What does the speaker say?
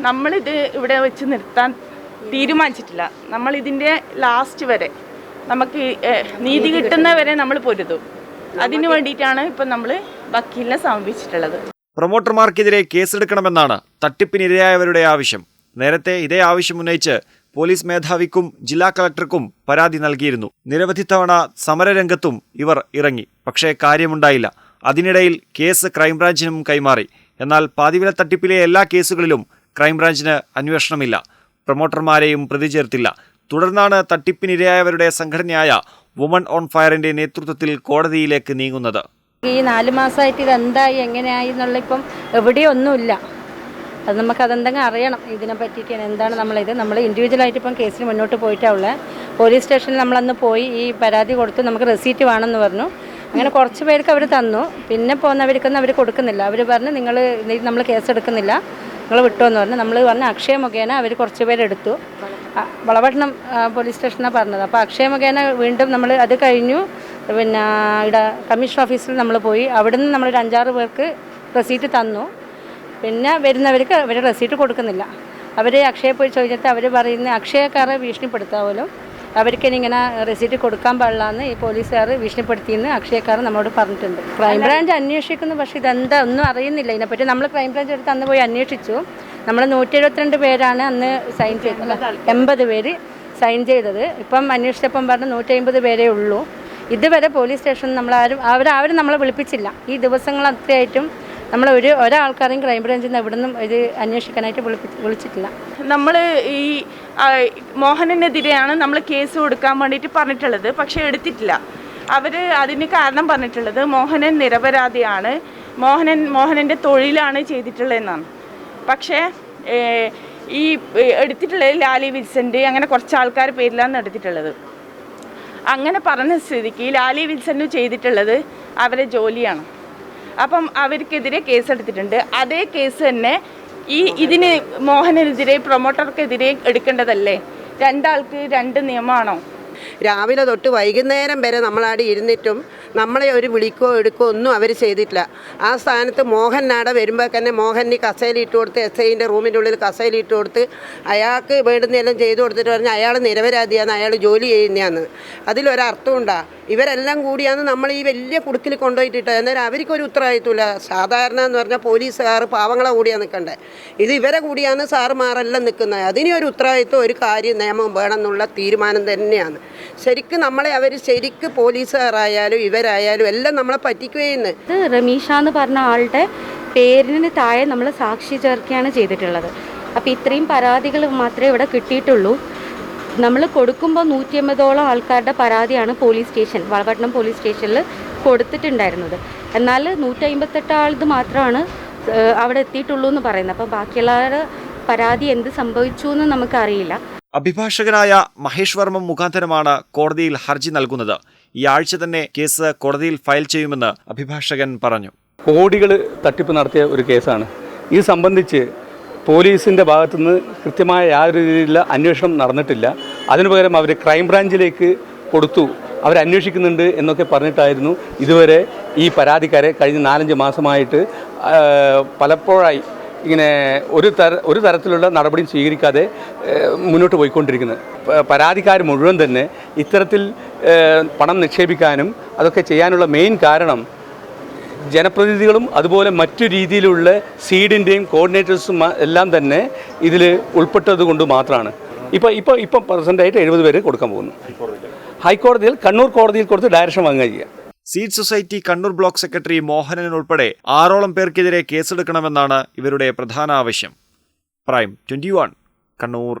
നമ്മളിത് ഇവിടെ വെച്ച് നിർത്താൻ തീരുമാനിച്ചിട്ടില്ല. നമ്മൾ ഇതിന്റെ ലാസ്റ്റ് വരെ നമുക്ക് നീതി കിട്ടുന്ന വരെ നമ്മൾ പൊരുതും. അതിനു വേണ്ടിയിട്ടാണ് ഇപ്പം നമ്മൾ വക്കീലിനെ സമീപിച്ചിട്ടുള്ളത്. പ്രൊമോട്ടർമാർക്കെതിരെ കേസെടുക്കണമെന്നാണ് തട്ടിപ്പിനിരയായവരുടെ ആവശ്യം. നേരത്തെ ഇതേ ആവശ്യം ഉന്നയിച്ച് പോലീസ് മേധാവിക്കും ജില്ലാ കളക്ടർക്കും പരാതി നൽകിയിരുന്നു. നിരവധി തവണ സമരരംഗത്തും ഇവർ ഇറങ്ങി. പക്ഷേ കാര്യമുണ്ടായില്ല. അതിനിടയിൽ കേസ് ക്രൈംബ്രാഞ്ചിനും കൈമാറി. എന്നാൽ പാതിവില തട്ടിപ്പിലെ എല്ലാ കേസുകളിലും ക്രൈംബ്രാഞ്ചിന് അന്വേഷണമില്ല. പ്രൊമോട്ടർമാരെയും പ്രതി ചേർത്തില്ല തുടർന്നാണ് തട്ടിപ്പിനിരയായവരുടെ സംഘടനയായ വുമൺ ഓൺ ഫയറിന്റെ നേതൃത്വത്തിൽ കോടതിയിലേക്ക് നീങ്ങുന്നത്. ഈ നാല് മാസമായിട്ട് ഇത് എന്തായി എങ്ങനെയായി എന്നുള്ള ഇപ്പം എവിടെയൊന്നുമില്ല. അത് നമുക്ക് അതെന്തെങ്കിലും അറിയണം. ഇതിനെ പറ്റിയിട്ട് എന്താണ് നമ്മളിത്. നമ്മൾ ഇൻഡിവിജ്വലായിട്ട് ഇപ്പം കേസിൽ മുന്നോട്ട് പോയിട്ടാണ് ഉള്ളത് പോലീസ് സ്റ്റേഷനിൽ നമ്മളന്ന് പോയി ഈ പരാതി കൊടുത്തു നമുക്ക് റെസീറ്റ് വേണമെന്ന് പറഞ്ഞു. അങ്ങനെ കുറച്ച് പേർക്ക് അവർ തന്നു. പിന്നെ പോകുന്നവർക്കൊന്നും അവർ കൊടുക്കുന്നില്ല. അവർ പറഞ്ഞു നിങ്ങൾ നമ്മൾ കേസ് എടുക്കുന്നില്ല നിങ്ങൾ വിട്ടുവെന്ന് പറഞ്ഞു. നമ്മൾ പറഞ്ഞ അക്ഷയ മുഖേന അവർ കുറച്ച് പേരെടുത്തു വളപട്ടണം പോലീസ് സ്റ്റേഷനാണ് പറഞ്ഞത്. അപ്പോൾ അക്ഷയ മുഖേന വീണ്ടും നമ്മൾ അത് കഴിഞ്ഞു. പിന്നെ ഇവിടെ കമ്മീഷൻ ഓഫീസിൽ നമ്മൾ പോയി. അവിടെ നിന്ന് ഒരു അഞ്ചാറ് പേർക്ക് റെസീറ്റ് തന്നു. പിന്നെ വരുന്നവർക്ക് അവർ റെസീറ്റ് കൊടുക്കുന്നില്ല. അവർ അക്ഷയ പോയി ചോദിച്ചിട്ട് അവർ പറയുന്ന അക്ഷയക്കാരെ ഭീഷണിപ്പെടുത്താമല്ലോ അവർക്ക് ഇങ്ങനെ റെസിപ്റ്റ് കൊടുക്കാൻ പാടില്ല എന്ന് ഈ പോലീസുകാർ ഭീഷണിപ്പെടുത്തിയെന്ന് അക്ഷയക്കാർ നമ്മളോട് പറഞ്ഞിട്ടുണ്ട്. ക്രൈംബ്രാഞ്ച് അന്വേഷിക്കുന്നു പക്ഷേ ഇതെന്താ ഒന്നും അറിയുന്നില്ല. ഇതിനെപ്പറ്റി നമ്മൾ ക്രൈംബ്രാഞ്ച് എടുത്ത് അന്ന് പോയി അന്വേഷിച്ചു. നമ്മൾ നൂറ്റി എഴുപത്തിരണ്ട് പേരാണ് അന്ന് സൈൻ ചെയ്തത്. എൺപത് പേര് സൈൻ ചെയ്തത്. ഇപ്പം അന്വേഷിച്ചപ്പം പറഞ്ഞ് നൂറ്റി അമ്പത് പേരേ ഉള്ളൂ. ഇതുവരെ പോലീസ് സ്റ്റേഷനിൽ നമ്മളാരും അവരാരും നമ്മളെ വിളിപ്പിച്ചില്ല. ഈ ദിവസങ്ങൾ അത്രയായിട്ടും നമ്മൾ ഒരു ഒരാൾക്കാരെയും ക്രൈംബ്രാഞ്ചിൽ നിന്ന് എവിടെ നിന്നും ഇത് അന്വേഷിക്കാനായിട്ട് വിളിച്ചിട്ടില്ല. നമ്മൾ ഈ മോഹനനെതിരെയാണ് നമ്മൾ കേസ് കൊടുക്കാൻ വേണ്ടിയിട്ട് പറഞ്ഞിട്ടുള്ളത്. പക്ഷേ എടുത്തിട്ടില്ല. അവർ അതിന് കാരണം പറഞ്ഞിട്ടുള്ളത് മോഹനൻ നിരപരാധിയാണ്. മോഹനൻ മോഹനന്റെ തൊഴിലാണ് ചെയ്തിട്ടുള്ളതെന്നാണ്. പക്ഷേ ഈ എടുത്തിട്ടുള്ളത് ലാലി വിൽസന്റെ അങ്ങനെ കുറച്ച് ആൾക്കാർ പേരിലാണ് എടുത്തിട്ടുള്ളത്. അങ്ങനെ പറഞ്ഞ സ്ഥിതിക്ക് ലാലി വിൽസന് ചെയ്തിട്ടുള്ളത് അവരെ ജോലിയാണ്. അപ്പം അവർക്കെതിരെ കേസെടുത്തിട്ടുണ്ട്. അതേ കേസ് തന്നെ ഈ ഇതിന് മോഹനെതിരെ പ്രൊമോട്ടർക്കെതിരെ എടുക്കേണ്ടതല്ലേ? രണ്ടാൾക്ക് രണ്ട് നിയമമാണോ? രാവിലെ തൊട്ട് വൈകുന്നേരം വരെ നമ്മളാടി ഇരുന്നിട്ടും നമ്മളെ ഒരു വിളിക്കോ എടുക്കോ ഒന്നും അവർ ചെയ്തിട്ടില്ല. ആ സ്ഥാനത്ത് മോഹൻ നാട വരുമ്പോൾ തന്നെ മോഹന് കസേലിട്ട് കൊടുത്ത് എസ് ഐന്റെ റൂമിന്റെ ഉള്ളിൽ കസേലിട്ട് കൊടുത്ത് അയാൾക്ക് വേണ്ടുന്നതെല്ലാം ചെയ്തു കൊടുത്തിട്ട് പറഞ്ഞാൽ അയാൾ നിരപരാധിയാണ് അയാൾ ജോലി ചെയ്യുന്നതാണ്. അതിലൊരർത്ഥമുണ്ടാ ഇവരെല്ലാം കൂടിയാണ് നമ്മൾ ഈ വലിയ കുടുക്കിൽ കൊണ്ടുപോയിട്ടിട്ട് അന്നേരം അവർക്കൊരു ഉത്തരവാദിത്വമില്ല. സാധാരണ എന്ന് പറഞ്ഞാൽ പോലീസുകാർ പാവങ്ങളെ കൂടിയാണ് നിൽക്കണ്ടേ. ഇത് ഇവരെ കൂടിയാണ് സാറുമാരെല്ലാം നിൽക്കുന്നത്. അതിനൊരു ഉത്തരവാദിത്വം ഒരു കാര്യം നിയമം വേണമെന്നുള്ള തീരുമാനം തന്നെയാണ്. ശരിക്കും നമ്മളെ അവർ ശരിക്ക് പോലീസുകാരായാലും ഇവരായാലും എല്ലാം നമ്മളെ പറ്റിക്കുകയെന്ന് ഇത് റമീഷ എന്ന് പറഞ്ഞ ആളുടെ പേരിന് താഴെ നമ്മൾ സാക്ഷി ചേർക്കുകയാണ് ചെയ്തിട്ടുള്ളത്. അപ്പോൾ ഇത്രയും പരാതികൾ മാത്രമേ ഇവിടെ കിട്ടിയിട്ടുള്ളൂ. നമ്മൾ കൊടുക്കുമ്പോൾ നൂറ്റി അമ്പതോളം ആൾക്കാരുടെ പരാതിയാണ് പോലീസ് സ്റ്റേഷൻ വളപട്ടണം പോലീസ് സ്റ്റേഷനിൽ കൊടുത്തിട്ടുണ്ടായിരുന്നത്. എന്നാൽ നൂറ്റി അമ്പത്തെട്ട് ആളത് മാത്രമാണ് അവിടെ എത്തിയിട്ടുള്ളൂ എന്ന് പറയുന്നത്. അപ്പം ബാക്കിയുള്ളവരുടെ പരാതി എന്ത് സംഭവിച്ചു എന്ന് നമുക്കറിയില്ല. അഭിഭാഷകനായ മഹേഷ് വർമ്മ മുഖാന്തരമാണ് കോടതിയിൽ ഹർജി നൽകുന്നത്. ഈ ആഴ്ച തന്നെ കേസ് കോടതിയിൽ ഫയൽ ചെയ്യുമെന്ന് അഭിഭാഷകൻ പറഞ്ഞു. കോടികൾ തട്ടിപ്പ് നടത്തിയ ഒരു കേസാണ്. ഇത് സംബന്ധിച്ച് പോലീസിന്റെ ഭാഗത്തുനിന്ന് കൃത്യമായ യാതൊരു രീതിയിലുള്ള അന്വേഷണം നടന്നിട്ടില്ല. അതിനു പകരം അവർ ക്രൈംബ്രാഞ്ചിലേക്ക് കൊടുത്തു. അവരന്വേഷിക്കുന്നുണ്ട് എന്നൊക്കെ പറഞ്ഞിട്ടായിരുന്നു ഇതുവരെ ഈ പരാതിക്കാരെ കഴിഞ്ഞ നാലഞ്ച് മാസമായിട്ട് പലപ്പോഴായി ഇങ്ങനെ ഒരു തര ഒരു തരത്തിലുള്ള നടപടിയും സ്വീകരിക്കാതെ മുന്നോട്ട് പോയിക്കൊണ്ടിരിക്കുന്നത്. പരാതിക്കാർ മുഴുവൻ തന്നെ ഇത്തരത്തിൽ പണം നിക്ഷേപിക്കാനും അതൊക്കെ ചെയ്യാനുള്ള മെയിൻ കാരണം ജനപ്രതിനിധികളും അതുപോലെ മറ്റു രീതിയിലുള്ള സീഡിന്റെയും കോർഡിനേറ്റേഴ്സും എല്ലാം തന്നെ ഇതിൽ ഉൾപ്പെട്ടത് കൊണ്ട് മാത്രമാണ്. ഇപ്പോൾ ഇപ്പോൾ ഇപ്പം പ്രസന്റായിട്ട് എഴുപത് പേര് കൊടുക്കാൻ പോകുന്നു. ഹൈക്കോടതിയിൽ കണ്ണൂർ കോടതിയിൽ കൊടുത്ത് ഡയറക്ഷൻ വാങ്ങുക ചെയ്യുക. Seed society Kannur block secretary Mohanan ഉൾപ്പെടെ ആറോളം പേർക്കെതിരെ കേസെടുക്കണമെന്നാണ് ഇവരുടെ പ്രധാന ആവശ്യം. Prime twenty Kannur.